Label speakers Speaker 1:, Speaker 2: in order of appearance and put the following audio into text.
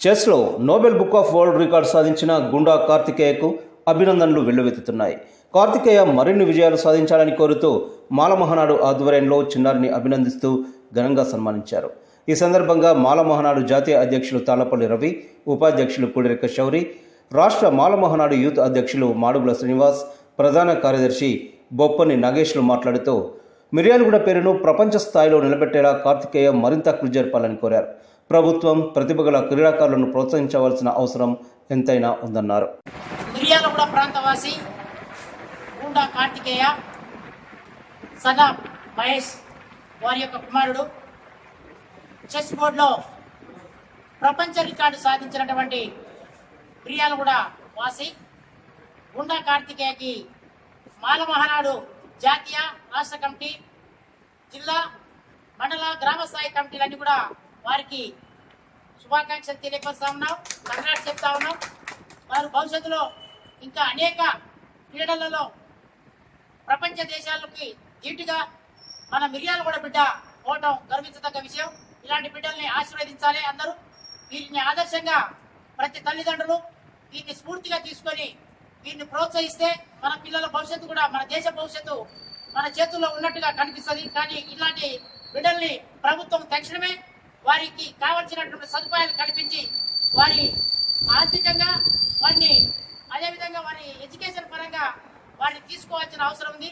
Speaker 1: చెస్లో noble book of world record సాధించిన గుండా కార్తికేయకు అభినందనలు వెల్లువెత్తుతున్నాయి. కార్తికేయ మరిన్ని విజయాలు సాధించాలని కోరుతూ మాలమహనాడు ఆధ్వర్యంలో చిన్నారిని అభినందిస్తూ ఘనంగా సన్మానించారు. ఈ సందర్భంగా మాలమహనాడు జాతీయ అధ్యక్షులు తాళ్ళపల్లి రవి ఉపాధ్యక్షులు పుడిరెక్క శౌరి రాష్ట్ర మాలమహనాడు యూత్ అధ్యక్షులు మాడుగుల శ్రీనివాస్ ప్రధాన కార్యదర్శి బొప్పని నాగేశ్లు మాట్లాడుతూ మిర్యాలగూడ పేరును ప్రపంచ స్థాయిలో నిలబెట్టేలా కార్తికేయ మరింత కృషి జరపాలని కోరారు. ప్రభుత్వం ప్రతిభగల క్రీడాకారులను ప్రోత్సహించవలసిన అవసరం ఎంతైనా ఉందన్నారు.
Speaker 2: మిర్యాలగూడ ప్రాంతవాసి గుండా కార్తికేయ సదా మహేష్ వారి యొక్క కుమారుడు. చెస్ బోర్డులో ప్రపంచ రికార్డు సాధించినటువంటి మిర్యాలగూడ వాసి. గుండా కార్తికేయకి మాలమహనాడు జాతీయ రాష్ట్ర కమిటీ జిల్లా మండల గ్రామ స్థాయి కమిటీలన్నీ కూడా వారికి శుభాకాంక్షలు తెలియపరుస్తా ఉన్నాం కంగ్రాట్స్ చెప్తా ఉన్నాం. వారు భవిష్యత్తులో ఇంకా అనేక క్రీడలలో ప్రపంచ దేశాలకి ధీటుగా మన మిరియాలు కూడా బిడ్డ పోవటం గర్వించదగ్గ విషయం. ఇలాంటి బిడ్డల్ని ఆశీర్వదించాలి అందరూ. వీరిని ఆదర్శంగా ప్రతి తల్లిదండ్రులు వీరిని స్ఫూర్తిగా తీసుకొని వీరిని ప్రోత్సహిస్తే మన పిల్లల భవిష్యత్తు కూడా మన దేశ భవిష్యత్తు మన చేతుల్లో ఉన్నట్టుగా కనిపిస్తుంది. కానీ ఇలాంటి బిడ్డల్ని ప్రభుత్వం తక్షణమే వారికి కావలసినటువంటి సదుపాయాలు కల్పించి వారి ఆర్థికంగా వారిని అదేవిధంగా వారి ఎడ్యుకేషన్ పరంగా వారిని తీసుకోవాల్సిన అవసరం ఉంది.